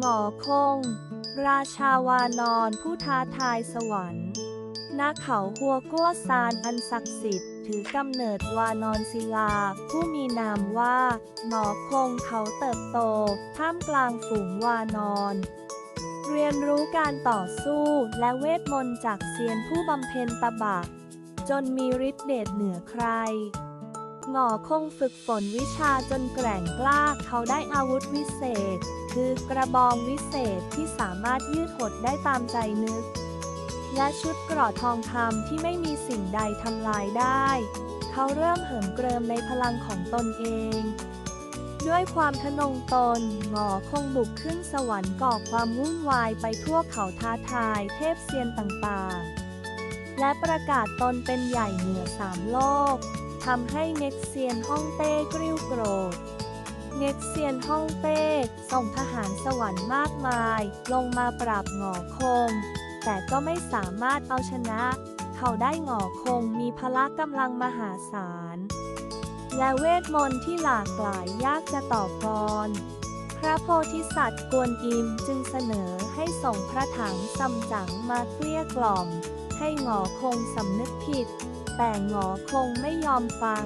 หงอคง ราชาวานอนผู้ท้าทายสวรรค์ณเขาหัวกั้วซานอันศักดิ์สิทธิ์ถือกำเนิดวานอนศิลา ผู้มีนามว่าหงอคงเขาเติบโต ท่ามกลางฝูงวานอน เรียนรู้การต่อสู้และเวทมนต์จากเซียนผู้บำเพ็ญตบะ จนมีฤทธิ์เดชเหนือใคร หงอคงฝึกฝนวิชาจนแกร่งกล้า เขาได้อาวุธวิเศษ คือกระบองวิเศษที่สามารถยืดหดได้ตามใจนึก และชุดเกราะทองคำที่ไม่มีสิ่งใดทำลายได้ เขาเริ่มเหิมเกริมในพลังของตนเอง ด้วยความทะนงตนหงอคงบุกขึ้นสวรรค์ก่อความวุ่นวายไปทั่วเขาท้าทายเทพเซียนต่างๆ และประกาศตนเป็นใหญ่เหนือสามโลกทำให้เง็กเซียนฮ่องเต้กริ้วโกรธเง็กเซียนฮ่องเต้ส่งทหารสวรรค์มากมาย ลงมาปราบหงอคง แต่ก็ไม่สามารถเอาชนะ เขาได้หงอคงมีพละกำลังมหาศาล และเวทมนต์ที่หลากหลายยากจะต่อกรพระโพธิสัตว์กวนอิมจึงเสนอให้ส่งพระถังซัมจั๋งมาเกลี้ยกล่อม ให้หงอคงสำนึกผิด แต่หงอคงไม่ยอมฟัง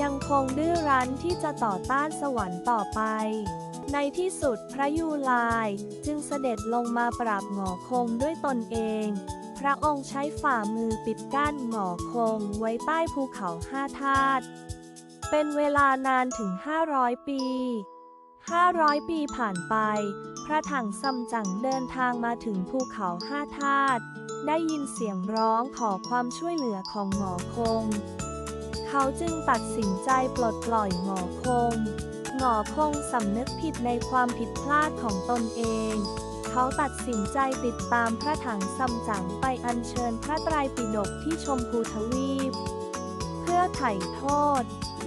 ยังคงดื้อรั้นที่จะต่อต้านสวรรค์ต่อไป ในที่สุดพระยูลายจึงเสด็จลงมาปราบหงอคงด้วยตนเอง พระองค์ใช้ฝ่ามือปิดกั้นหงอคงไว้ใต้ภูเขาห้าธาตุเป็นเวลานานถึง 500 ปี 500 ปีผ่านไป พระถังซัมจั๋งเดินทางมาถึงภูเขาห้าธาตุ ได้ยินเสียงร้องขอความช่วยเหลือของหงอคง เขาจึงตัดสินใจปลดปล่อยหงอคง หงอคงสำนึกผิดในความผิดพลาดของตนเอง เขาตัดสินใจติดตามพระถังซัมจั๋งไปอัญเชิญพระไตรปิฎกที่ชมพูทวีป เพื่อไถ่โทษ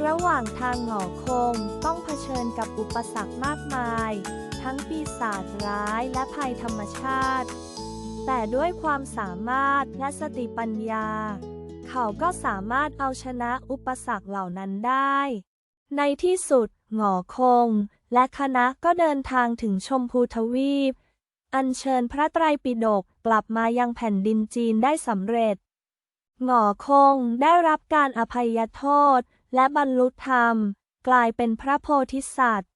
ระหว่างทางหงอคงต้องเผชิญกับอุปสรรคมากมาย ทั้งปีศาจร้ายและภัยธรรมชาติ แต่ด้วยความสามารถและสติปัญญา เขาก็สามารถเอาชนะอุปสรรคเหล่านั้นได้ ในที่สุดหงอคง และคณะก็เดินทางถึงชมพูทวีป อัญเชิญพระไตรปิฎกกลับมายังแผ่นดินจีนได้สำเร็จ หงอคงได้รับการอภัยโทษ และบรรลุธรรม กลายเป็นพระโพธิสัตว์